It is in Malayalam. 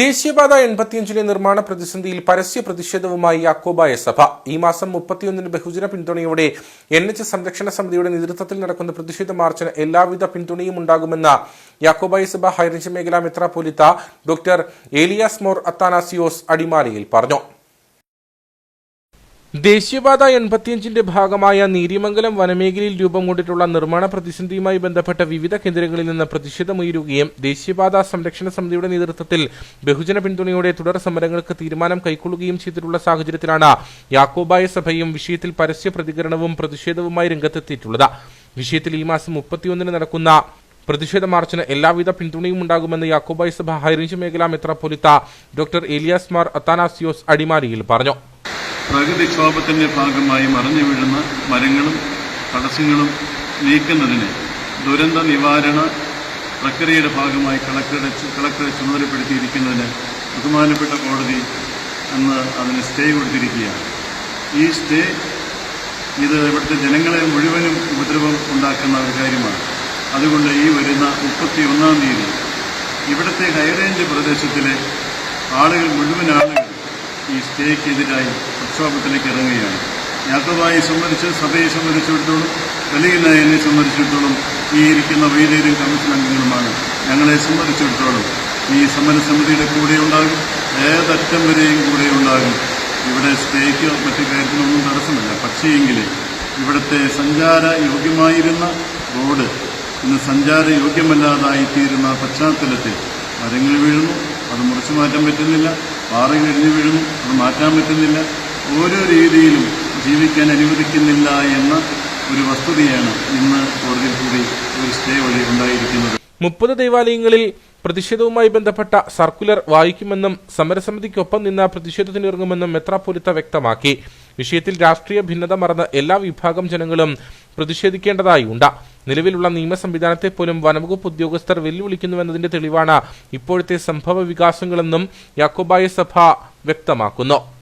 ദേശീയപാത എൺപത്തിയഞ്ചിലെ നിർമ്മാണ പ്രതിസന്ധിയിൽ പരസ്യ പ്രതിഷേധവുമായി യാക്കോബായ സഭ. ഈ മാസം മുപ്പത്തിയൊന്നിന് ബഹുജന പിന്തുണയോടെ എൻ എച്ച് സംരക്ഷണ സമിതിയുടെ നേതൃത്വത്തിൽ നടക്കുന്ന പ്രതിഷേധ മാർച്ചിന് എല്ലാവിധ പിന്തുണയും ഉണ്ടാകുമെന്ന യാക്കോബായ സഭ ഹൈറേഞ്ച് മേഖലാ മെത്രാപോലിത്ത ഡോക്ടർ ഏലിയാസ് മോർ അത്താനാസിയോസ് അടിമാലിയിൽ പറഞ്ഞു. ദേശീയപാത എൺപത്തിയഞ്ചിന്റെ ഭാഗമായ നീരിമംഗലം വനമേഖലയിൽ രൂപം കൊണ്ടിട്ടുള്ള നിർമ്മാണ പ്രതിസന്ധിയുമായി ബന്ധപ്പെട്ട വിവിധ കേന്ദ്രങ്ങളിൽ നിന്ന് പ്രതിഷേധമുയരുകയും ദേശീയപാത സംരക്ഷണ സമിതിയുടെ നേതൃത്വത്തിൽ ബഹുജന പിന്തുണയോടെ തുടർ സമരങ്ങൾക്ക് തീരുമാനം കൈക്കൊള്ളുകയും ചെയ്തിട്ടുള്ള സാഹചര്യത്തിലാണ് യാക്കോബായ സഭയും വിഷയത്തിൽ പരസ്യ പ്രതികരണവും പ്രതിഷേധവുമായി രംഗത്തെത്തിയിട്ടുള്ളത്. വിഷയത്തിൽ ഈ മാസം മുപ്പത്തിയൊന്നിന് നടക്കുന്ന പ്രതിഷേധ മാർച്ചിന് എല്ലാവിധ പിന്തുണയും ഉണ്ടാകുമെന്ന് യാക്കോബായ സഭ ഹൈറേഞ്ച് മേഖലാ മെത്രാപ്പൊലിത്ത ഡോക്ടർ ഏലിയാസ് മാർ അത്താനാസിയോസ് അടിമാലിയിൽ പറഞ്ഞു. പ്രകൃതിക്ഷോഭത്തിന്റെ ഭാഗമായി മറിഞ്ഞു വീഴുന്ന മരങ്ങളും തടസ്സങ്ങളും നീക്കുന്നതിന് ദുരന്ത നിവാരണ പ്രക്രിയയുടെ ഭാഗമായി കളക്ടറുടെ കളക്ടറെ ചുമതലപ്പെടുത്തിയിരിക്കുന്നതിന് ബഹുമാനപ്പെട്ട കോടതി അന്ന് അതിന് സ്റ്റേ കൊടുത്തിരിക്കുകയാണ്. ഈ സ്റ്റേ ഇത് ഇവിടുത്തെ ജനങ്ങളെ മുഴുവനും ഉപദ്രവം ഉണ്ടാക്കുന്ന ഒരു കാര്യമാണ്. അതുകൊണ്ട് ഈ വരുന്ന മുപ്പത്തി ഒന്നാം തീയതി ഇവിടുത്തെ ഹൈറേഞ്ച് പ്രദേശത്തിലെ ആളുകൾ മുഴുവൻ ആളുകൾ ഈ സ്റ്റേക്കെതിരായി പ്രക്ഷോഭത്തിലേക്ക് ഇറങ്ങുകയാണ്. യാക്കോബായി സംബന്ധിച്ച് സഭയെ സംബന്ധിച്ചിടത്തോളം വലിയ എന്നെ സംബന്ധിച്ചിടത്തോളം ഈ ഇരിക്കുന്ന വൈദ്യരും കമ്മീഷൻ അംഗങ്ങളുമാണ് ഞങ്ങളെ സംബന്ധിച്ചിടത്തോളം ഈ സമരസമിതിയുടെ കൂടെ ഉണ്ടാകും ഏതറ്റം വരെയും കൂടെ ഉണ്ടാകും. ഇവിടെ സ്റ്റേക്കോ മറ്റു കാര്യത്തിനൊന്നും തടസ്സമില്ല. പക്ഷേയെങ്കിൽ ഇവിടുത്തെ സഞ്ചാര യോഗ്യമായിരുന്ന റോഡ് ഇന്ന് സഞ്ചാര യോഗ്യമല്ലാതായിത്തീരുന്ന പശ്ചാത്തലത്തിൽ മരങ്ങൾ വീഴുന്നു. അത് മുറിച്ചു മാറ്റാൻ പറ്റുന്നില്ല. പാറകൾ കഴിഞ്ഞു വീഴും. അത് മാറ്റാൻ പറ്റുന്നില്ല. ഓരോ രീതിയിലും ജീവിക്കാൻ അനുവദിക്കുന്നില്ല എന്ന ഒരു വസ്തുതയാണ് ഇന്ന് കോടതിയിൽ കൂടി ഒരു സ്റ്റേ വഴി ഉണ്ടായിരിക്കുന്നത്. മുപ്പത് ദേവാലയങ്ങളിൽ പ്രതിഷേധവുമായി ബന്ധപ്പെട്ട സർക്കുലർ വായിക്കുമെന്നും സമരസമിതിക്കൊപ്പം നിന്ന് പ്രതിഷേധത്തിനിറങ്ങുമെന്നും മെത്രാപൊലിത്ത വ്യക്തമാക്കി. വിഷയത്തിൽ രാഷ്ട്രീയ ഭിന്നത മറന്ന് എല്ലാ വിഭാഗം ജനങ്ങളും പ്രതിഷേധിക്കേണ്ടതായി ഉണ്ട് നിലവിലുള്ള നിയമ സംവിധാനത്തെ പോലും വനംവകുപ്പ് ഉദ്യോഗസ്ഥർ വെല്ലുവിളിക്കുന്നുവെന്നതിന്റെ തെളിവാണ് ഇപ്പോഴത്തെ സംഭവ വികാസങ്ങളെന്നും യാക്കോബായ സഭ വ്യക്തമാക്കുന്നു.